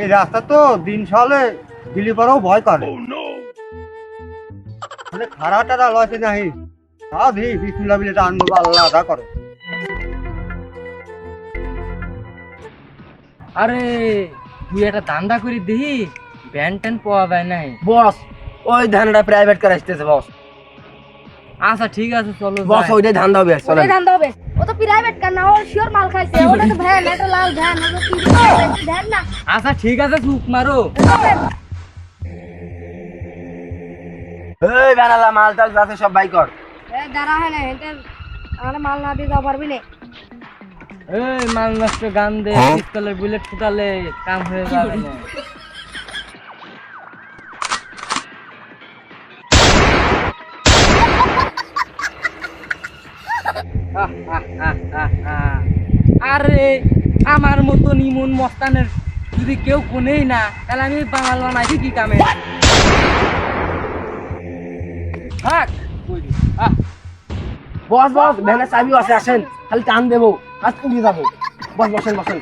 এই রাস্তা তো দিন সালে দিলি পরেও ভয় করে। মানে খারা টারা লছে নাহি তা দি বিসমিল্লাহ বিলে আনব আল্লাহ আদা করে। আরে তুই একটা দান্দা করে দিহি ব্যান ট্যান পাওয়া যায় নাই। বস ওই ধানটা প্রাইভেট করে আসতেছে বস। আচ্ছা ঠিক আছে চলো বস। ওইটাই ধান দাও বেশ চলেন। ওটাই ধান্দা হবে। ও তো প্রাইভেট কার না ও শিওর মাল খাইছে। ওটা তো ভ্যান এটা লাল ভ্যান ওটা কি ভ্যান না। আচ্ছা ঠিক আছে চুপ মারো। এই বেড়ালা মাল টাল যাচ্ছে সব বাই কর। এ দাঁড়া হয় না এটা আমার মাল না দিয়ে যাওয়া পারবি না। এই মাল নষ্ট গান দে পিস্তলের বুলেট ফুটালে কাম হয়ে যাবে। না আরে, আমার মতো নিমন মস্তানের যদি কেউ কোনেই না, তাহলে আমি বাঙাল বানাইছি কি কামে? বস বস ভ্যানের চাবিও আছে, আসেন। খালি টান দেবো। আজ পুড়িয়ে যাব। বস, বসেন বসেন।